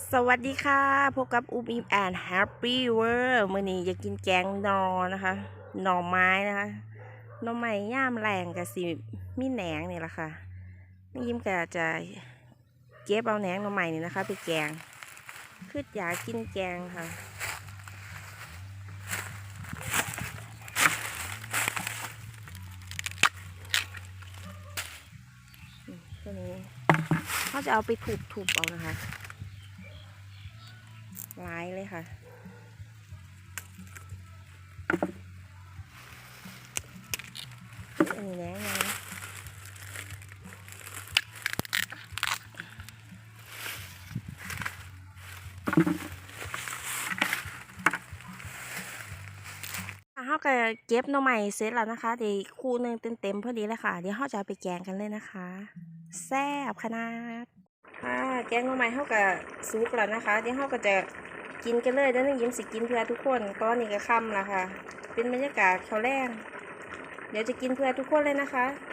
สวัสดีค่ะ พบกับอุ้มอิมแอนแฮปปี้เวอร์มื่อนี้อยากกินแกงนอนะคะ หน่อไม้นะคะหน่อไม้ย่ามแรงกับสิมีแหนงนี่แหละค่ะแม่ยิ้มก็จะเก็บเอาแหนงหน่อไม้นี่นะคะ ไปแกงคืออยากกินแกงค่ะ ตัวนี้เขาจะเอาไปถูบๆเอานะคะ หลายเลยค่ะอันนี้แรงนะเขาก็เก็บหน่อใหม่เสร็จแล้วนะคะเดี๋ยวคู่หนึ่งเต็มๆพอดีเลยค่ะ เดี๋ยวเขาจะไปแกงกันเลยนะคะ แซ่บขนาด ค่ะ แกงหน่อไม้เขาก็สุกแล้วนะคะเดี๋ยวเขาก็จะกินกันเลยแล้วนึงยิ้มสิกินเพื่อทุกคนตอนนี้ก็ค่ำแล้วค่ะ เป็นบรรยากาศเขาแรงเดี๋ยวจะกินเพื่อทุกคนเลยนะคะ